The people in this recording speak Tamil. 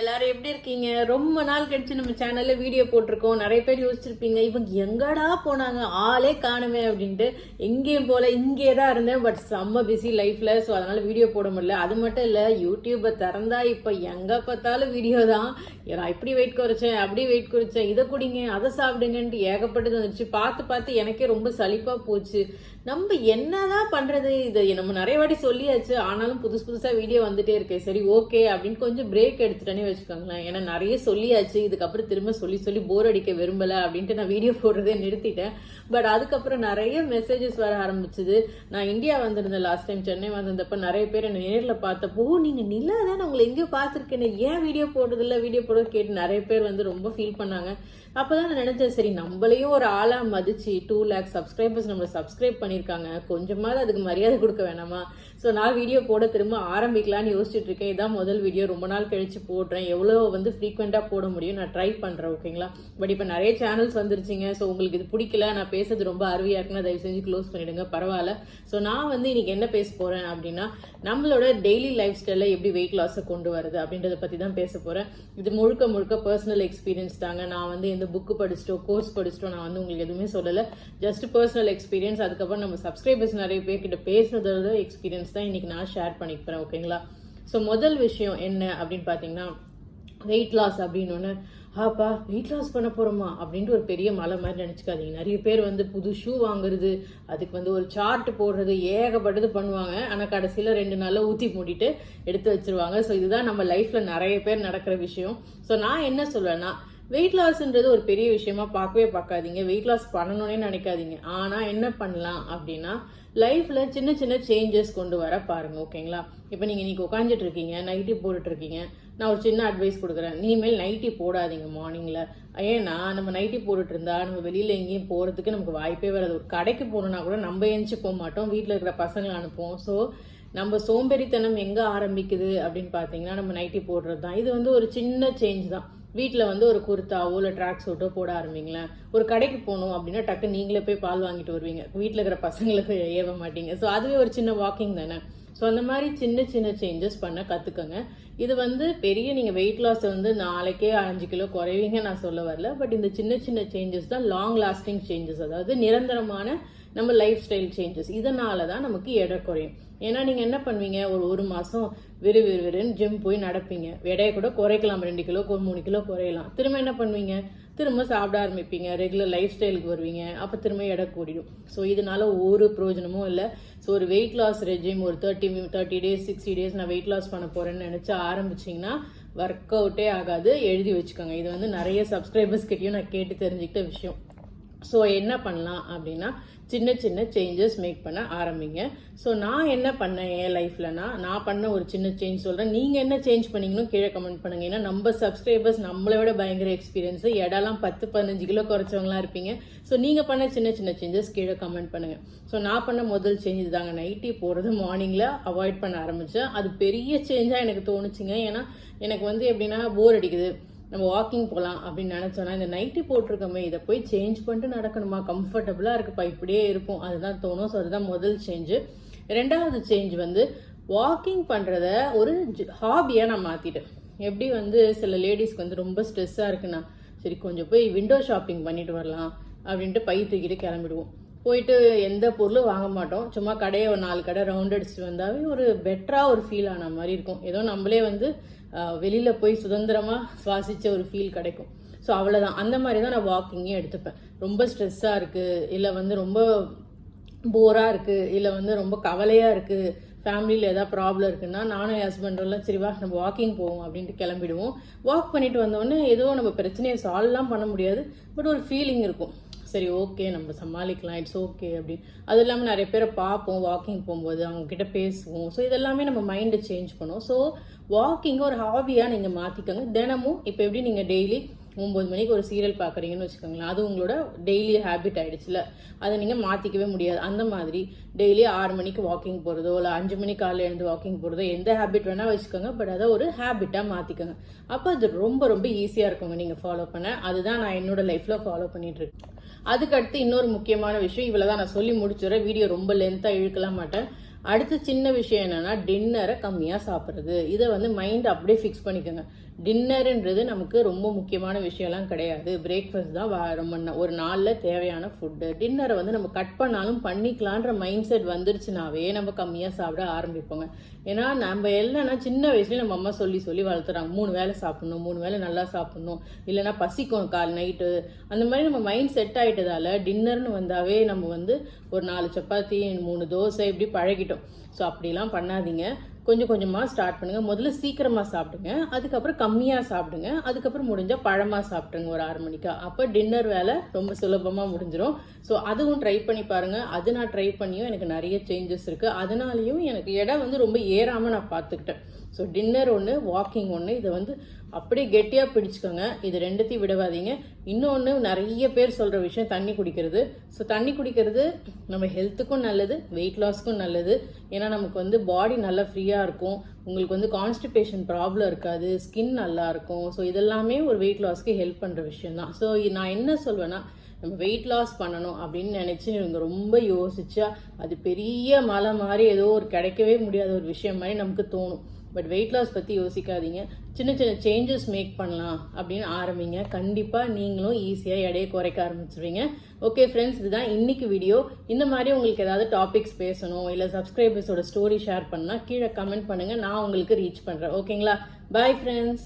எல்லாரும் எப்படி இருக்கீங்க? ரொம்ப நாள் கழிச்சு நம்ம சேனல்ல வீடியோ போட்டிருக்கோம். நிறைய பேர் யோசிச்சிருப்பீங்க இவங்க எங்கடா போனாங்க? ஆளே காணுமே அப்படின்ட்டு. எங்கேயும் போல இங்கே தான் இருந்தேன். பட் செம்ம பிஸி லைஃப்ல ஸோ அதனால வீடியோ போட முடியல. அது மட்டும் இல்லை யூடியூப்பை திறந்தா இப்போ எங்க பார்த்தாலும் வீடியோ தான். நான் இப்படி வெயிட் குறைச்சேன் அப்படி வெயிட் குறைச்சேன். இதை குடிங்க அதை சாப்பிடுங்கன்ட்டு ஏகப்பட்டது வந்துச்சு பார்த்து பார்த்து எனக்கே ரொம்ப சலிப்பா போச்சு. நம்ம என்னதான் பண்றது? இதை நம்ம நிறைய வாட்டி சொல்லியாச்சு. ஆனாலும் புதுசு புதுசா வீடியோ வந்துட்டே இருக்கேன் சரி ஓகே அப்படின்னு கொஞ்சம் பிரேக் எடுத்துட்டேனே வச்சுக்கோங்களேன். ஏன்னா நிறைய சொல்லியாச்சு. இதுக்கப்புறம் திரும்ப சொல்லி சொல்லி போர் அடிக்க விரும்பல அப்படின்ட்டு நான் வீடியோ போடுறதே நிறுத்திட்டேன். பட் அதுக்கப்புறம் நிறைய மெசேஜஸ் வர ஆரம்பிச்சது. நான் இந்தியா வந்திருந்தேன் லாஸ்ட் டைம் சென்னை வந்திருந்தப்ப நிறைய பேர் என்னை நேரில் பார்த்தப்போ நீங்கள் நீங்க நிலா தான்? உங்களை எங்கேயோ பார்த்துருக்கேன். ஏன் வீடியோ போடுறதில்ல? வீடியோ போடுறது கேட்டு நிறைய பேர் வந்து ரொம்ப ஃபீல் பண்ணாங்க. அப்போதான் நான் நினைச்சேன் சரி நம்மளையும் ஒரு ஆளா மதிச்சு டூ லேக் சப்ஸ்கிரைபர்ஸ் நம்மளை சப்ஸ்கிரைப் பண்ணியிருக்காங்க. கொஞ்சமாவது அதுக்கு மரியாதை கொடுக்க வேணாமா? ஸோ நான் வீடியோ போட திரும்ப ஆரம்பிக்கலாம்னு யோசிச்சுட்டு இருக்கேன். இதான் முதல் வீடியோ ரொம்ப நாள் கழிச்சு போடுறேன். எவ்வளோ வந்து ஃப்ரீக்வெண்ட்டாக போட முடியும் நான் ட்ரை பண்ணுறேன் ஓகேங்களா பட் இப்போ நிறைய சேனல்ஸ் வந்துருச்சுங்க ஸோ உங்களுக்கு இது பிடிக்கல நான் பேசுறது ரொம்ப அருவியாக இருக்குன்னா தயவு செஞ்சு க்ளோஸ் பண்ணிவிடுங்க பரவாயில்ல. ஸோ நான் வந்து இன்றைக்கி என்ன பேச போகிறேன் அப்படின்னா நம்மளோட டெய்லி லைஃப் ஸ்டைலில் எப்படி வெயிட் லாஸை கொண்டு வருது அப்படின்றத பற்றி தான் பேச போகிறேன் இது முழுக்க முழுக்க பர்சனல் எக்ஸ்பீரியன்ஸ் தாங்க. நான் வந்து எந்த புக்கு படிச்சிட்டோ கோர்ஸ் படிச்சிட்டோ நான் வந்து உங்களுக்கு எதுவுமே சொல்லலை. ஜஸ்ட் பர்சனல் எக்ஸ்பீரியன்ஸ் அதுக்கப்புறம் நம்ம சப்ஸ்கிரைபர்ஸ் நிறைய பேர்கிட்ட பேசுனதோட எக்ஸ்பீரியன்ஸ் தான் இன்றைக்கி நான் ஷேர் பண்ணிக்கிறேன் ஓகேங்களா ஸோ முதல் விஷயம் என்ன அப்படின்னு பார்த்தீங்கன்னா வெயிட் லாஸ் அப்படின்னு ஒன்று ஆப்பா வெயிட் லாஸ் பண்ண போகிறோமா அப்படின்ட்டு ஒரு பெரிய மலை மாதிரி நினச்சிக்காதீங்க. நிறைய பேர் வந்து புது ஷூ வாங்குறது அதுக்கு வந்து ஒரு சார்ட் போடுறது ஏகப்பட்டது பண்ணுவாங்க. ஆனால் கடைசியில் ரெண்டு நாளில் ஊற்றி மூடிட்டு எடுத்து வச்சிருவாங்க. ஸோ இதுதான் நம்ம லைஃப்பில் நிறைய பேர் நடக்கிற விஷயம். ஸோ நான் என்ன சொல்வேன்னா வெயிட் லாஸ்ன்றது ஒரு பெரிய விஷயமா பார்க்கவே பார்க்காதீங்க. வெயிட் லாஸ் பண்ணணும்னே நினைக்காதீங்க. ஆனால் என்ன பண்ணலாம் அப்படின்னா லைஃப்பில் சின்ன சின்ன சேஞ்சஸ் கொண்டு வர பாருங்கள் ஓகேங்களா இப்போ நீங்கள் இன்னைக்கு உட்காந்துட்டு இருக்கீங்க நைட்டி போட்டுட்டு இருக்கீங்க. நான் ஒரு சின்ன அட்வைஸ் கொடுக்குறேன். இனிமேல் நைட்டி போடாதீங்க மார்னிங்கில் ஏன்னா நம்ம நைட்டி போட்டுட்டு இருந்தா நம்ம வெளியில் எங்கேயும் போகிறதுக்கு நமக்கு வாய்ப்பே வராது. ஒரு கடைக்கு போகணுன்னா கூட நம்ம எழுந்துச்சு போக மாட்டோம். வீட்டில் இருக்கிற பசங்களை அனுப்புவோம். ஸோ நம்ம சோம்பேறித்தனம் எங்கே ஆரம்பிக்குது அப்படின்னு பார்த்தீங்கன்னா நம்ம நைட்டி போடுறது தான் இது வந்து ஒரு சின்ன சேஞ்ச் தான். வீட்டில் வந்து ஒரு குர்த்தாவோ இல்லை ட்ராக் சூட்டோ போட ஆரம்பிங்களேன் ஒரு கடைக்கு போகணும் அப்படின்னா டக்கு நீங்களே போய் பால் வாங்கிட்டு வருவீங்க. வீட்டில் இருக்கிற பசங்களுக்கு ஏவ மாட்டீங்க. ஸோ அதுவே ஒரு சின்ன வாக்கிங் தானே? ஸோ அந்த மாதிரி சின்ன சின்ன சேஞ்சஸ் பண்ண கற்றுக்கங்க இது வந்து பெரிய நீங்கள் வெயிட் லாஸ் வந்து நாளைக்கே அஞ்சு கிலோ குறைவீங்க நான் சொல்ல வரல. பட் இந்த சின்ன சின்ன சேஞ்சஸ் தான் லாங் லாஸ்டிங் சேஞ்சஸ் அதாவது நிரந்தரமான நம்ம லைஃப் ஸ்டைல் சேஞ்சஸ் இதனால தான் நமக்கு எடை குறையும். ஏன்னா நீங்கள் என்ன பண்ணுவீங்க? ஒரு ஒரு மாதம் விறு விறு விறுன்னு ஜிம் போய் நடப்பீங்க. எடையை கூட குறைக்கலாம். ரெண்டு கிலோ ஒரு மூணு கிலோ குறையலாம். திரும்ப என்ன பண்ணுவீங்க? திரும்ப சாப்பிட ஆரம்பிப்பீங்க. ரெகுலர் லைஃப் ஸ்டைலுக்கு வருவீங்க. அப்போ திரும்ப எடை கூடிடும். ஸோ இதனால ஒரு பிரயோஜனமும் இல்லை. ஸோ ஒரு வெயிட் லாஸ் ரெஜிம் ஒரு thirty thirty days sixty days நான் வெயிட் லாஸ் பண்ண போகிறேன்னு நினச்சி ஆரம்பிச்சிங்கன்னா ஒர்க் அவுட்டே ஆகாது. எழுதி வச்சுக்கோங்க. இது வந்து நிறைய சப்ஸ்கிரைபர்ஸ் கிட்டேயும் நான் கேட்டு தெரிஞ்சுக்கிட்ட விஷயம். ஸோ என்ன பண்ணலாம் அப்படின்னா சின்ன சின்ன சேஞ்சஸ் மேக் பண்ண ஆரம்பிங்க. ஸோ நான் என்ன பண்ணேன் என் லைஃப்லனா நான்? பண்ண ஒரு சின்ன சேஞ்ச் சொல்கிறேன் நீங்கள் என்ன சேஞ்ச் பண்ணிங்கன்னு கீழே கமெண்ட் பண்ணுங்க. ஏன்னா நம்ம சப்ஸ்கிரைபர்ஸ் நம்மளை விட பயங்கர எக்ஸ்பீரியன்ஸு இடம்லாம் பத்து பதினஞ்சு கிலோ குறைச்சவங்களாம் இருப்பீங்க. ஸோ நீங்கள் பண்ண சின்ன சின்ன சேஞ்சஸ் கீழே கமெண்ட் பண்ணுங்க. ஸோ நான் பண்ண முதல் சேஞ்ச் இதுதாங்க நைட்டி போகிறது மார்னிங்கில் அவாய்ட் பண்ண ஆரம்பித்தேன் அது பெரிய சேஞ்சாக எனக்கு தோணுச்சுங்க. ஏன்னா எனக்கு வந்து எப்படின்னா போர் அடிக்குது. நம்ம வாக்கிங் போகலாம் அப்படின்னு நினச்சோன்னா இந்த நைட்டி போட்டிருக்கோமே இதை போய் சேஞ்ச் பண்ணிட்டு நடக்கணுமா? கம்ஃபர்டபுளாக இருக்குப்பா இப்படியே இருக்கும் அதுதான் தோணும். ஸோ அதுதான் முதல் சேஞ்சு ரெண்டாவது சேஞ்ச் வந்து வாக்கிங் பண்ணுறத ஒரு ஹாபியாக நான் மாற்றிட்டேன் எப்படி வந்து சில லேடிஸ்க்கு வந்து ரொம்ப ஸ்ட்ரெஸ்ஸாக இருக்குன்னா சரி கொஞ்சம் போய் விண்டோ ஷாப்பிங் பண்ணிட்டு வரலாம் அப்படின்ட்டு பை தூக்கிட்டு கிளம்பிடுவோம். போயிட்டு எந்த பொருளும் வாங்க மாட்டோம். சும்மா கடையை ஒரு நாலு கடை ரவுண்ட் அடிச்சுட்டு வந்தாவே ஒரு பெட்டராக ஒரு ஃபீல் ஆன மாதிரி இருக்கும். ஏதோ நம்மளே வந்து வெளியில் போய் சுதந்திரமாக சுவாசித்த ஒரு ஃபீல் கிடைக்கும். ஸோ அவ்வளோதான் அந்த மாதிரி தான் நான் வாக்கிங்கே எடுத்துப்பேன். ரொம்ப ஸ்ட்ரெஸ்ஸாக இருக்குது இல்லை வந்து ரொம்ப போராக இருக்குது இல்லை வந்து ரொம்ப கவலையாக இருக்குது ஃபேமிலியில் எதாவது ப்ராப்ளம் இருக்குன்னா நானும் என் ஹஸ்பண்டெல்லாம் சரிவா நம்ம வாக்கிங் போவோம் அப்படின்ட்டு கிளம்பிடுவோம். வாக் பண்ணிட்டு வந்தோடனே ஏதோ நம்ம பிரச்சனையை சால்வ்லாம் பண்ண முடியாது. பட் ஒரு ஃபீலிங் இருக்கும். சரி ஓகே நம்ம சமாளிக்கலாம் இட்ஸ் ஓகே அப்படின்னு. அது இல்லாமல் நிறைய பேரை பார்ப்போம் வாக்கிங் போகும்போது அவங்க கிட்ட பேசுவோம். ஸோ இதெல்லாமே நம்ம மைண்டை சேஞ்ச் பண்ணுவோம் ஸோ வாக்கிங்கை ஒரு ஹாபியாக நீங்கள் மாற்றிக்கோங்க தினமும் இப்போ எப்படி நீங்கள் டெய்லி ஒம்பது மணிக்கு ஒரு சீரியல் பார்க்குறீங்கன்னு வச்சுக்கோங்களேன். அது உங்களோட டெய்லி ஹேபிட் ஆகிடுச்சுல அதை நீங்கள் மாற்றிக்கவே முடியாது. அந்த மாதிரி டெய்லி ஆறு மணிக்கு வாக்கிங் போகிறதோ இல்லை அஞ்சு மணிக்கு காலையில் எழுந்து வாக்கிங் போகிறதோ எந்த ஹேபிட் வேணால் வச்சுக்கோங்க. பட் அதை ஒரு ஹேபிட்டாக மாற்றிக்கோங்க அப்போ அது ரொம்ப ரொம்ப ஈஸியாக இருக்குங்க நீங்கள் ஃபாலோ பண்ண. அதுதான் நான் என்னோட லைஃப்பில் ஃபாலோ பண்ணிகிட்ருக்கேன் அதுக்கடுத்து இன்னொரு முக்கியமான விஷயம். இவ்வளோ தான் நான் சொல்லி முடிச்சுறேன் வீடியோ ரொம்ப லென்த்தாக இழுக்கலாம் மாட்டேன். அடுத்த சின்ன விஷயம் என்னென்னா டின்னரை கம்மியாக சாப்பிட்றது. இதை வந்து மைண்ட் அப்படியே ஃபிக்ஸ் பண்ணிக்கோங்க. டின்னருன்றது நமக்கு ரொம்ப முக்கியமான விஷயம்லாம் கிடையாது. பிரேக்ஃபாஸ்ட் தான் ரொம்ப ஒரு நாளில் தேவையான ஃபுட்டு டின்னரை வந்து நம்ம கட் பண்ணாலும் பண்ணிக்கலான்ற மைண்ட் செட் வந்துருச்சுனாவே நம்ம கம்மியாக சாப்பிட ஆரம்பிப்போங்க. ஏன்னா நம்ம இல்லைன்னா சின்ன வயசுலேயே நம்ம அம்மா சொல்லி சொல்லி வளர்த்துறாங்க. மூணு வேளை சாப்பிட்ணும் மூணு வேளை நல்லா சாப்பிட்ணும். இல்லைன்னா பசிக்கும் கால் நைட்டு அந்த மாதிரி நம்ம மைண்ட் செட் ஆகிட்டதால டின்னர்னு வந்தாவே நம்ம வந்து ஒரு நாலு சப்பாத்தி மூணு தோசை இப்படி பழகிட்டோம். ஸோ அப்படிலாம் பண்ணாதீங்க. கொஞ்சம் கொஞ்சமாக ஸ்டார்ட் பண்ணுங்கள் முதல்ல சீக்கிரமாக சாப்பிடுங்க. அதுக்கப்புறம் கம்மியாக சாப்பிடுங்க. அதுக்கப்புறம் முடிஞ்சால் பழமாக சாப்பிடுங்க ஒரு ஆறு மணிக்கா. அப்போ டின்னர் வேலை ரொம்ப சுலபமாக முடிஞ்சிடும் ஸோ அதுவும் ட்ரை பண்ணி பாருங்கள் அது நான் ட்ரை பண்ணியும் எனக்கு நிறைய சேஞ்சஸ் இருக்குது அதனாலையும் எனக்கு இடம் வந்து ரொம்ப ஏறாமல் நான் பார்த்துக்கிட்டேன். ஸோ டின்னர் ஒன்று வாக்கிங் ஒன்று இதை வந்து அப்படியே கெட்டியாக பிடிச்சிக்கோங்க. இது ரெண்டுத்தையும் விடவாதீங்க. இன்னொன்று நிறைய பேர் சொல்கிற விஷயம் தண்ணி குடிக்கிறது. ஸோ தண்ணி குடிக்கிறது நம்ம ஹெல்த்துக்கும் நல்லது வெயிட் லாஸ்க்கும் நல்லது. ஏன்னா நமக்கு வந்து பாடி நல்லா ஃப்ரீயாக இருக்கும். உங்களுக்கு வந்து கான்ஸ்டிபேஷன் ப்ராப்ளம் இருக்காது ஸ்கின் நல்லா இருக்கும். ஸோ இதெல்லாமே ஒரு வெயிட் லாஸ்க்கு ஹெல்ப் பண்ணுற விஷயம் தான் ஸோ நான் என்ன சொல்வேன்னா நம்ம வெயிட் லாஸ் பண்ணணும் அப்படின்னு நினச்சி இவங்க ரொம்ப யோசிச்சா அது பெரிய மலை மாதிரி ஏதோ ஒரு கிடைக்கவே முடியாத ஒரு விஷயம் மாதிரி நமக்கு தோணும். பட் வெயிட் லாஸ் பற்றி யோசிக்காதீங்க. சின்ன சின்ன சேஞ்சஸ் மேக் பண்ணலாம் அப்படின்னு ஆரம்பிங்க. கண்டிப்பாக நீங்களும் ஈஸியாக எடையை குறைக்க ஆரம்பிச்சிருவீங்க. ஓகே ஃப்ரெண்ட்ஸ் இதுதான் இன்றைக்கி வீடியோ இந்த மாதிரி உங்களுக்கு ஏதாவது டாபிக்ஸ் பேசணும் இல்லை சப்ஸ்கிரைபர்ஸோட ஸ்டோரி ஷேர் பண்ணால் கீழே கமெண்ட் பண்ணுங்கள் நான் உங்களுக்கு ரீச் பண்ணுறேன் ஓகேங்களா பாய் ஃப்ரெண்ட்ஸ்